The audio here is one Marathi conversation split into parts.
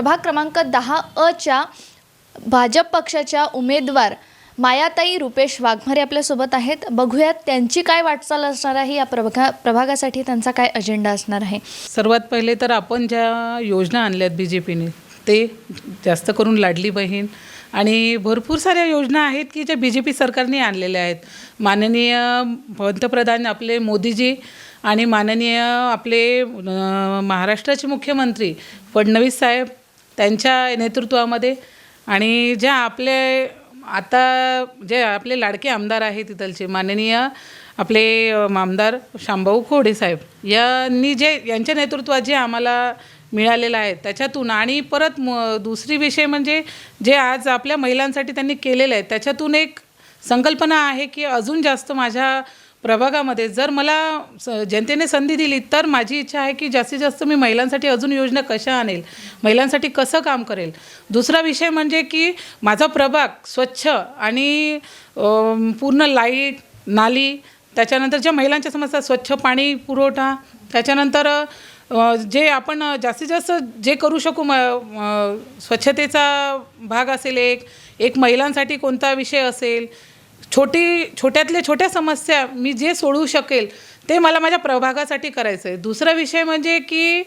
प्रभाग क्रमांक दहा अच्या भाजप पक्षाच्या उमेदवार मायाताई रुपेश वाघमारे आपल्यासोबत आहेत. बघूयात त्यांची काय वाटचाल असणार आहे या प्रभा प्रभागासाठी त्यांचा काय अजेंडा असणार आहे. सर्वात पहिले तर आपण ज्या योजना आणल्यात बी जे पीने ते जास्त करून लाडली बहीण आणि भरपूर साऱ्या योजना आहेत की ज्या बी जे पी सरकारने आणलेल्या आहेत. माननीय पंतप्रधान आपले मोदीजी आणि माननीय आपले महाराष्ट्राचे मुख्यमंत्री फडणवीस साहेब त्यांच्या नेतृत्वामध्ये आणि ज्या आपले आता जे आपले लाडके आमदार आहेत तिथलचे माननीय आपले आमदार शांभाऊ खोडे साहेब यांनी जे यांच्या नेतृत्वात जे आम्हाला मिळालेलं आहे त्याच्यातून आणि परत म दुसरी विषय म्हणजे जे आज आपल्या महिलांसाठी त्यांनी केलेलं आहे त्याच्यातून एक संकल्पना आहे की अजून जास्त माझ्या प्रभागामध्ये. जर मला स जनतेने संधी दिली तर माझी इच्छा आहे की जास्तीत जास्त मी महिलांसाठी अजून योजना कशा आणेल? महिलांसाठी कसं काम करेल? दुसरा विषय म्हणजे की माझा प्रभाग स्वच्छ आणि पूर्ण लाइट नाली त्याच्यानंतर ज्या महिलांच्या समस्या स्वच्छ पाणी पुरवठा त्याच्यानंतर जे आपण जास्तीत जास्त जे करू शकू म- स्वच्छतेचा भाग असेल एक एक महिलांसाठी कोणता विषय असेल छोटी छोट्यातल्या छोट्या समस्या मी जे सोडवू शकेल ते मला माझ्या प्रभागासाठी करायचं आहे दुसरा विषय म्हणजे की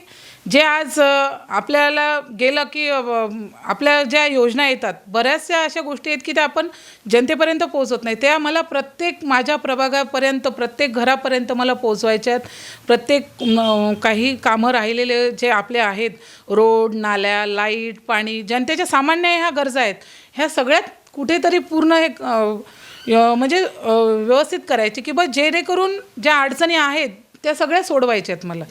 जे आज आपल्याला गेलं की आपल्या ज्या योजना येतात बऱ्याचशा अशा गोष्टी आहेत की त्या आपण जनतेपर्यंत पोहोचत नाही. त्या मला प्रत्येक माझ्या प्रभागापर्यंत प्रत्येक घरापर्यंत मला पोचवायच्या आहेत. प्रत्येक काही कामं राहिलेले जे आपले आहेत रोड नाल्या लाइट पाणी जनतेच्या सामान्य ह्या गरजा आहेत. ह्या सगळ्यात कुठेतरी पूर्ण हे म्हणजे व्यवस्थित करायचे की बा जेणेकरून ज्या अडचणी आहेत त्या सगळ्या सोडवायच्या आहेत मला.